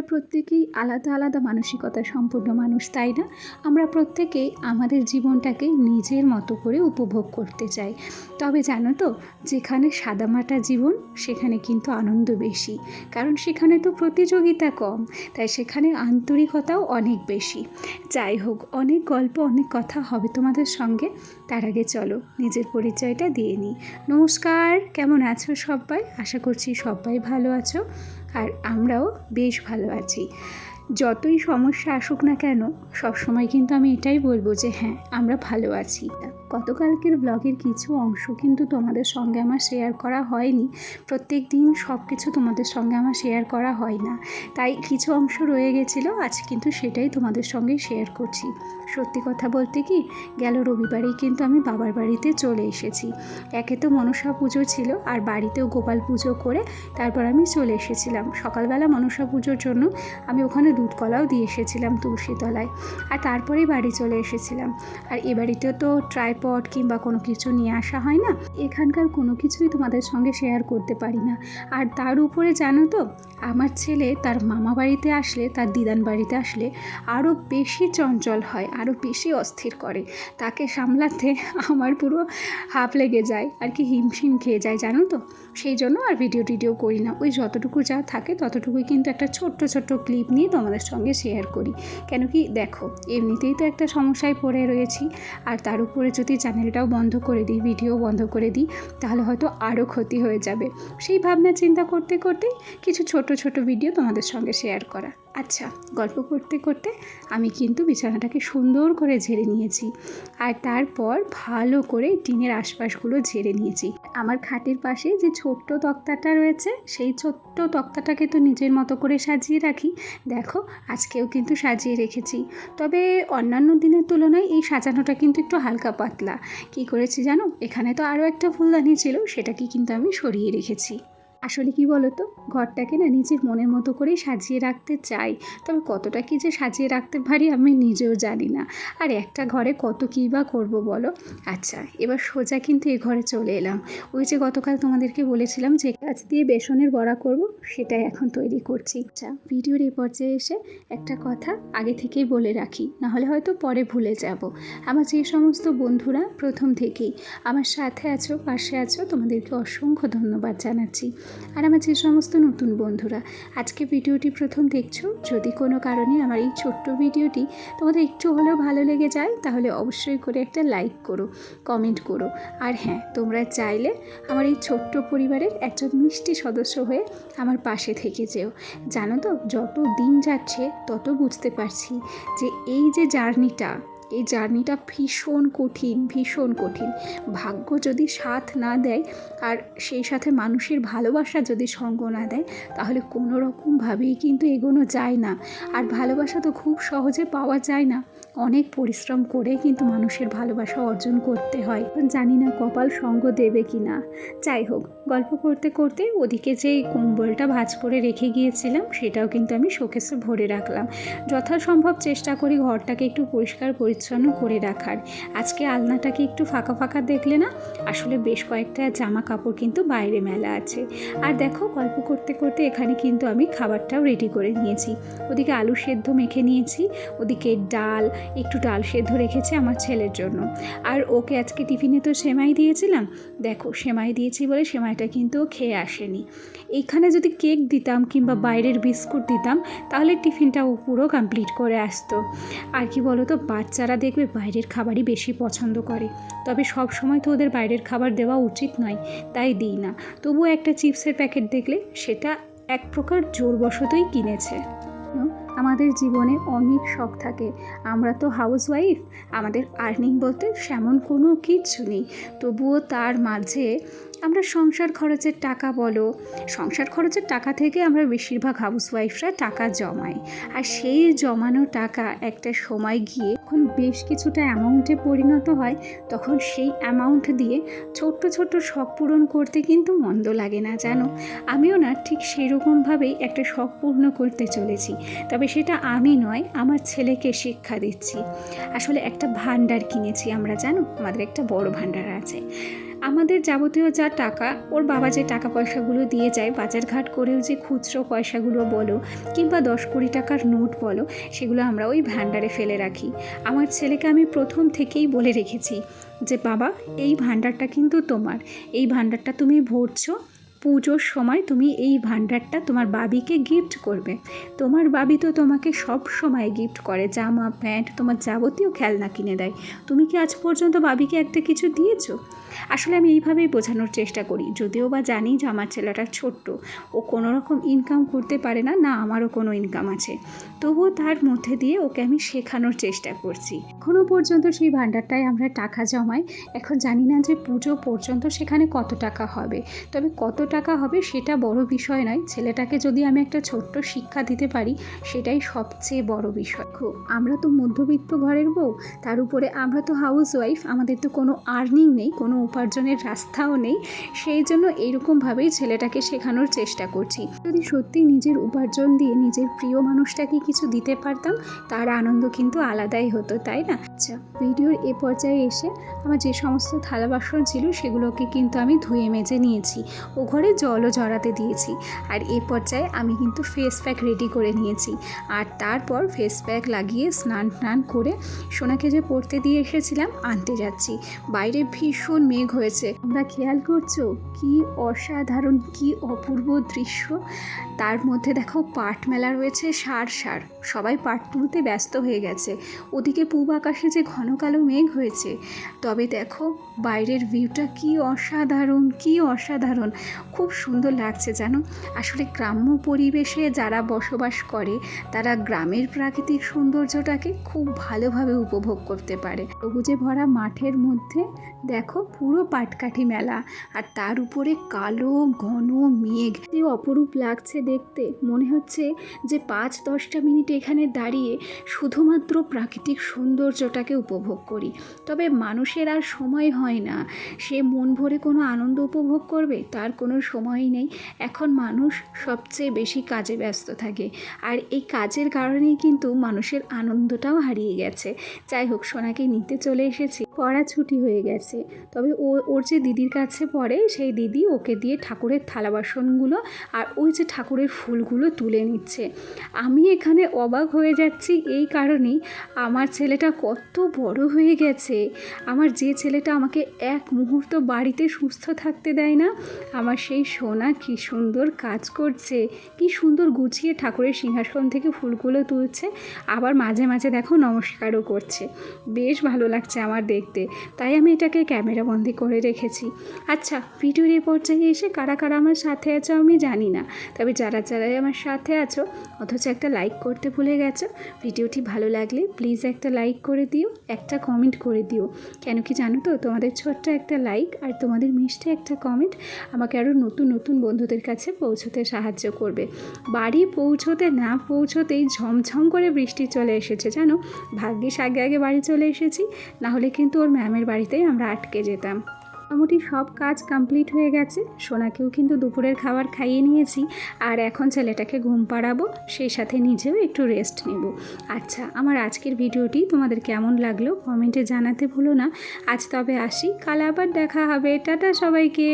প্রত্যেকেই আলাদা আলাদা মানসিকতা সম্পূর্ণ মানুষ, তাই না? আমরা প্রত্যেকেই আমাদের জীবনটাকে নিজের মতো করে উপভোগ করতে চাই। তবে জানো তো, যেখানে সাদামাটা জীবন, সেখানে কিন্তু আনন্দ বেশি। কারণ সেখানে তো প্রতিযোগিতা কম, তাই সেখানে আন্তরিকতাও অনেক বেশি। যাই হোক, অনেক গল্প, অনেক কথা হবে তোমাদের সঙ্গে। তার আগে চলো, নিজের পরিচয়টা দিয়ে নিই। নমস্কার, কেমন আছো সবাই? আশা করছি সবাই ভালো আছো। আর আমরাও বেশ ভালো আছি। যতই সমস্যা আসুক না কেন, সবসময় কিন্তু আমি এটাই বলব যে হ্যাঁ আমরা ভালো আছি। গতকালকের ব্লগের কিছু অংশ কিন্তু তোমাদের সঙ্গে আমার শেয়ার করা হয়নি। প্রত্যেক দিন সব কিছু তোমাদের সঙ্গে আমার শেয়ার করা হয় না। তাই কিছু অংশ রয়ে গেছিল, আজ কিন্তু সেটাই তোমাদের সঙ্গে শেয়ার করছি। সত্যি কথা বলতে কি, গেল রবিবারেই কিন্তু আমি বাবার বাড়িতে চলে এসেছি। একে তো মনসা পুজো ছিল, আর বাড়িতেও গোপাল পুজো করে তারপর আমি চলে এসেছিলাম। সকালবেলা মনসা পুজোর জন্য আমি ওখানে দুধ কলাও দিয়ে এসেছিলাম তুলসীতলায়। আর তারপরেই বাড়ি চলে এসেছিলাম। আর এ বাড়িতে তো ট্রাইপড কিংবা কোনো কিছু নিয়ে আসা হয় না, এখানকার কোনো কিছুই তোমাদের সঙ্গে শেয়ার করতে পারি না। আর তার উপরে জানো তো, আমার ছেলে তার মামা বাড়িতে আসলে, তার দিদান বাড়িতে আসলে আরও বেশি চঞ্চল হয় আরও বেশি অস্থির করে। তাকে সামলাতে আমার পুরো হাফ লেগে যায়, আর কি হিমশিম খেয়ে যায়, জানো তো। সেই জন্য আর ভিডিও টিডিও করি না। ওই যতটুকু যা থাকে ততটুকুই কিন্তু একটা ছোট্ট ছোট্ট ক্লিপ নিয়ে তোমাদের সঙ্গে শেয়ার করি। কেন কি দেখো, এমনিতেই তো একটা সমস্যায় পড়ে রয়েছি। আর তার উপরে যদি চ্যানেলটাও বন্ধ করে দিই ভিডিও বন্ধ করে দিই, তাহলে হয়তো আরও ক্ষতি হয়ে যাবে। সেই ভাবনা চিন্তা করতে করতে কিছু ছোট ছোট ভিডিও তোমাদের সঙ্গে শেয়ার করা। আচ্ছা গল্প করতে করতে আমি কিন্তু বিছানাটাকে সুন্দর করে ঝেড়ে নিয়েছি। আর তারপর ভালো করে টিনের আশপাশগুলো ঝেড়ে নিয়েছি। আমার খাটের পাশে যে ছোট্ট তক্তাটা রয়েছে, সেই ছোট্ট তক্তাটাকে তো নিজের মতো করে সাজিয়ে রাখি। দেখো, আজকেও কিন্তু সাজিয়ে রেখেছি। তবে অন্যান্য দিনের তুলনায় এই সাজানোটা কিন্তু একটু হালকা পাতলা। কী করেছি জানো? এখানে তো আরও একটা ফুলদানি ছিল, সেটাকে কিন্তু আমি সরিয়ে রেখেছি। আসলে কি বলো তো ঘরটাকে না নিজের মনের মতো করেই সাজিয়ে রাখতে চাই। তবে কতটা কী যে সাজিয়ে রাখতে পারি আমি নিজেও জানি না। আর একটা ঘরে কত কী বা করব বলো? আচ্ছা এবার সোজা কিন্তু এ ঘরে চলে এলাম। ওই যে গতকাল তোমাদেরকে বলেছিলাম যে কাজ দিয়ে বেসনের বড়া করব, সেটাই এখন তৈরি করছি। আচ্ছা ভিডিওর এই পর্যায়ে এসে একটা কথা আগে থেকেই বলে রাখি নাহলে হয়তো পরে ভুলে যাব। আমার যে সমস্ত বন্ধুরা প্রথম থেকেই, আমার সাথে আছো, পাশে আছো, তোমাদেরকে অসংখ্য ধন্যবাদ জানাচ্ছি। আর আমার যে সমস্ত নতুন বন্ধুরা, আজকে ভিডিওটি প্রথম দেখছ? যদি কোনো কারণে আমার এই ছোট্ট ভিডিওটি তোমাদের একটু হলেও ভালো লেগে যায়, তাহলে অবশ্যই করে একটা লাইক করো, কমেন্ট করো। আর হ্যাঁ তোমরা চাইলে আমার এই ছোট্ট পরিবারের একজন মিষ্টি সদস্য হয়ে আমার পাশে থেকে যেও। জানো তো যত দিন যাচ্ছে, তত বুঝতে পারছি যে এই যে জার্নিটা এই জার্নিটা ভীষণ কঠিন ভীষণ কঠিন। ভাগ্য যদি সাথ না দেয় আর সেই সাথে মানুষের ভালোবাসা যদি সঙ্গ না দেয়, তাহলে কোনো রকমভাবেই কিন্তু এগোনো যায় না। আর ভালোবাসা তো খুব সহজে পাওয়া যায় না। অনেক পরিশ্রম করে কিন্তু মানুষের ভালোবাসা অর্জন করতে হয়। জানি না কপাল সঙ্গ দেবে কি না যাই হোক, গল্প করতে করতে ওদিকে যে কম্বলটা ভাজ করে রেখে গিয়েছিলাম, সেটাও কিন্তু আমি শোকেসে ভরে রাখলাম। যথাসম্ভব চেষ্টা করি ঘরটাকে একটু পরিষ্কার পরিচ্ছন্ন করে রাখার। আজকে আলনাটাকে একটু ফাঁকা ফাঁকা দেখলে না, আসলে বেশ কয়েকটা জামা কাপড় কিন্তু বাইরে মেলা আছে। আর দেখো, গল্প করতে করতে এখানে কিন্তু আমি খাবারটাও রেডি করে নিয়েছি। ওদিকে আলু সেদ্ধ মেখে নিয়েছি, ওদিকে ডাল একটু ডাল সেদ্ধ রেখেছে আমার ছেলের জন্য। আর ওকে আজকে টিফিনে তো সেমাই দিয়েছিলাম। দেখো, সেমাই দিয়েছি বলে সেমাইটা কিন্তু খেয়ে আসেনি। এইখানে যদি কেক দিতাম কিংবা বাইরের বিস্কুট দিতাম, তাহলে টিফিনটা ও পুরো কমপ্লিট করে আসতো। আর কি বলো তো বাচ্চারা দেখবে বাইরের খাবারই বেশি পছন্দ করে। তবে সব সময় তো ওদের বাইরের খাবার দেওয়া উচিত নয়, তাই দিই না। তবুও একটা চিপসের প্যাকেট দেখলে সেটা এক প্রকার জোরবশতই কিনেছে। আমাদের জীবনে অনেক শখ থাকে। আমরা তো হাউস ওয়াইফ আমাদের আর্নিং বলতে সেমন কোনো কিচ্ছু নেই। তবুও তার মাঝে আমরা সংসার খরচের টাকা বলো, সংসার খরচের টাকা থেকে আমরা বেশিরভাগ হাউস ওয়াইফরা টাকা জমাই আর সেই জমানো টাকা একটা সময় গিয়ে যখন বেশ কিছুটা অ্যামাউন্টে পরিণত হয়, তখন সেই অ্যামাউন্ট দিয়ে ছোট্ট ছোট্ট শখ পূরণ করতে কিন্তু মন্দ লাগে না, জানো? আমিও না ঠিক সেরকমভাবেই একটা শখ পূর্ণ করতে চলেছি। তবে সেটা আমি নয়, আমার ছেলেকে শিক্ষা দিচ্ছি। আসলে একটা ভাণ্ডার কিনেছি আমরা, জানো? আমাদের একটা বড় ভাণ্ডার আছে। আমাদের যাবতীয় যা টাকা, ওর বাবা যে টাকা পয়সাগুলো দিয়ে যায়, বাজারঘাট করেও যে খুচরো পয়সাগুলো বলো, কিংবা দশ কোটি টাকার নোট বলো, সেগুলো আমরা ওই ভাণ্ডারে ফেলে রাখি। আমার ছেলেকে আমি প্রথম থেকেই বলে রেখেছি যে, বাবা, এই ভাণ্ডারটা কিন্তু তোমার। এই ভাণ্ডারটা তুমি ভরছো পুজোর সময় তুমি এই ভাণ্ডারটা তোমার বাবিকে গিফট করবে। তোমার বাবি তো তোমাকে সব সময় গিফট করে, জামা, প্যান্ট, তোমার যাবতীয় খেলনা কিনে দেয়। তুমি কি আজ পর্যন্ত বাবিকে একটা কিছু দিয়েছ? আসলে আমি এইভাবেই বোঝানোর চেষ্টা করি। যদিও বা জানি যে আমার ছেলেটা ছোট্ট, ও কোনো রকম ইনকাম করতে পারে না না আমারও কোনো ইনকাম আছে। তবুও তার মধ্যে দিয়ে ওকে আমি শেখানোর চেষ্টা করছি। এখনও পর্যন্ত সেই ভাণ্ডারটায় আমরা টাকা জমাই। এখন জানি না যে পুজো পর্যন্ত সেখানে কত টাকা হবে। তবে কত টাকা হবে সেটা বড় বিষয় নয়। ছেলেটাকে যদি আমি একটা ছোট্ট শিক্ষা দিতে পারি, সেটাই সবচেয়ে বড় বিষয়। খুব আমরা তো মধ্যবিত্ত ঘরের বউ, তার উপরে আমরা তো হাউস ওয়াইফ আমাদের তো কোনো আর্নিং নেই, কোনো উপার্জনের রাস্তাও নেই। সেই জন্য এইরকমভাবেই ছেলেটাকে শেখানোর চেষ্টা করছি। যদি সত্যি নিজের উপার্জন দিয়ে নিজের প্রিয় মানুষটাকে কিছু দিতে পারতাম, তার আনন্দ কিন্তু আলাদাই হতো, তাই না? আচ্ছা ভিডিওর এ পর্যায়ে এসে আমার যে সমস্ত থালা বাসন ছিল, সেগুলোকে কিন্তু আমি ধুয়ে মেজে নিয়েছি। ও ঘরে জলও জড়াতে দিয়েছি। আর এ পর্যায়ে আমি কিন্তু ফেস প্যাক রেডি করে নিয়েছি। আর তারপর ফেস প্যাক লাগিয়ে স্নান টান করে সোনাকে যে পড়তে দিয়ে এসেছিলাম, আনতে যাচ্ছি। বাইরে ভীষণ মেঘ হয়েছে। তোমরা খেয়াল করছ? কি অসাধারণ, কি অপূর্ব দৃশ্য। তার মধ্যে দেখো পাট মেলা রয়েছে, সার সার। সবাই পাট তুলতে ব্যস্ত হয়ে গেছে। ওদিকে পূব আকাশে যে ঘন কালো মেঘ হয়েছে। তবে দেখো, বাইরের ভিউটা কি অসাধারণ কি অসাধারণ। খুব সুন্দর লাগছে জানো? আসলে গ্রাম্য পরিবেশে যারা বসবাস করে, তারা গ্রামের প্রাকৃতিক সৌন্দর্যটাকে খুব ভালোভাবে উপভোগ করতে পারে। সবুজে ভরা মাঠের মধ্যে দেখো পুরো পাটকাঠি মেলা, আর তার উপরে কালো, ঘন মেঘ। কি অপরূপ লাগছে দেখতে। মনে হচ্ছে যে পাঁচ দশটা মিনিট এখানে দাঁড়িয়ে শুধুমাত্র প্রাকৃতিক সৌন্দর্যটাকে উপভোগ করি। তবে মানুষের আর সময় হয় না। সে মন ভরে কোনো আনন্দ উপভোগ করবে, তার কোনো সময়ই নেই, এখন মানুষ সবচেয়ে বেশি কাজে ব্যস্ত থাকে। আর এই কাজের কারণেই কিন্তু মানুষের আনন্দটাও হারিয়ে গেছে। যাই হোক, সোনাকে নিতে চলে এসেছি। পড়া ছুটি হয়ে গেছে। তবে ও, ওর যে দিদির কাছে পড়ে, সেই দিদি ওকে দিয়ে ঠাকুরের থালা বাসনগুলো আর ওই যে ঠাকুরের ফুলগুলো তুলে নিচ্ছে। আমি এখানে অবাক হয়ে যাচ্ছি এই কারণেই আমার ছেলেটা কত বড় হয়ে গেছে। আমার যে ছেলেটা আমাকে এক মুহূর্ত বাড়িতে সুস্থ থাকতে দেয় না, আমার সেই সোনা কি সুন্দর কাজ করছে, কি সুন্দর গুছিয়ে ঠাকুরের সিংহাসন থেকে ফুলগুলো তুলছে, আবার মাঝে মাঝে দেখো নমস্কারও করছে। বেশ ভালো লাগছে আমার দেখতে। তাই আমি এটাকে ক্যামেরা বন্দি করে রেখেছি। আচ্ছা ভিডিওর এই পর্যায়ে এসে কারা কারা আমার সাথে আছো আমি জানি না। তবে যারা যারাই আমার সাথে আছো, অথচ একটা লাইক করতে ভুলে গেছো, ভিডিওটি ভালো লাগলে প্লিজ একটা লাইক করে দিও, একটা কমেন্ট করে দিও। কেন কি জানো তো, তোমাদের ছোট্ট একটা লাইক আর তোমাদের মিষ্টি একটা কমেন্ট আমাকে আরও নতুন নতুন বন্ধুদের কাছে পৌঁছতে সাহায্য করবে। বাড়ি পৌঁছতে না পৌঁছতেই ঝমঝম করে বৃষ্টি চলে এসেছে, জানো? ভাগ্যিস আগে আগে বাড়ি চলে এসেছি, না হলে কিন্তু ওর ম্যামের বাড়িতেই আমরা আটকে যেতাম। মোটামুটি সব কাজ কমপ্লিট হয়ে গেছে। সোনাকেও কিন্তু দুপুরের খাবার খাইয়ে নিয়েছি। আর এখন ছেলেটাকে ঘুম পাড়াবো, সেই সাথে নিজেও একটু রেস্ট নেব। আচ্ছা আমার আজকের ভিডিওটি তোমাদের কেমন লাগল? কমেন্টে জানাতে ভুলো না। আজ তবে আসি। কাল আবার দেখা হবে। টাটা সবাইকে।